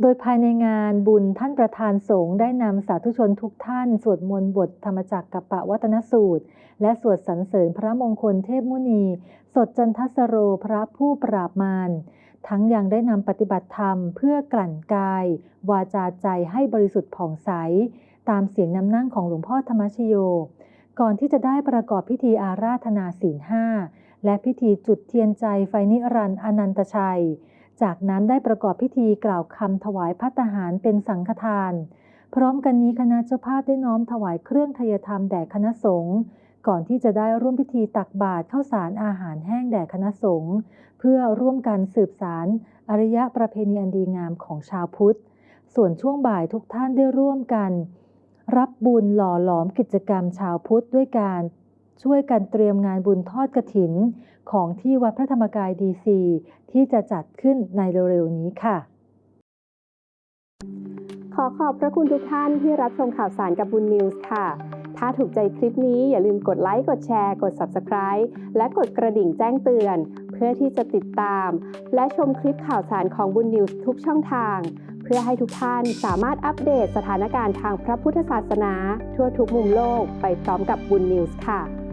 โดยภายในงานบุญท่านประธานสงฆ์ได้นำสาธุชนทุกท่าน สวดมนต์บทธรรมจักรกับปะวัตนสูตร และสวดสรรเสริญพระมงคลเทพมุนี สดจันทสโรพระผู้ปราบมารทั้งยังได้นำปฏิบัติธรรมเพื่อกลั่นกาย วาจาใจให้บริสุทธิ์ผ่องใส ตามเสียงนำนั่งของหลวงพ่อธรรมชโย ก่อนที่จะได้ประกอบพิธีอาราธนาศีลห้าและพิธีจุดเทียนใจไฟนิรันดร์อนันตชัย จากนั้นได้ประกอบพิธีกล่าวคำถวายพัตตาหารเป็นสังฆทาน พร้อมกันนี้คณะเจ้าภาพได้น้อมถวายเครื่องทยธรรมแด่คณะสงฆ์ก่อนที่จะได้ร่วมพิธีตักบาตรข้าวสารอาหารแห้งแด่คณะสงฆ์เพื่อร่วมกันสืบสารอริยประเพณีอันดีงามของชาวพุทธ ส่วนช่วงบ่ายทุกท่านได้ร่วมกัน รับบุญหล่อหลอมกิจกรรมชาวพุทธด้วยการ ช่วยกันเตรียมงานบุญทอดกระถิน ของที่วัดพระธรรมกายดีซีที่จะจัดขึ้นในเร็วๆนี้ค่ะ ขอขอบพระคุณทุกท่านที่รับชมข่าวสารกับบุญนิวส์ค่ะ ถ้าถูกใจคลิปนี้อย่าลืมกดไลค์ กดแชร์ กด Subscribe และกดกระดิ่งแจ้งเตือน เพื่อที่จะติดตาม และชมคลิปข่าวสารของบุญนิวส์ทุกช่องทางเพื่อให้ทุกท่านสามารถอัปเดตสถานการณ์ทางพระพุทธศาสนา ทั่วทุกมุมโลกไปพร้อมกับบุญนิวส์ค่ะ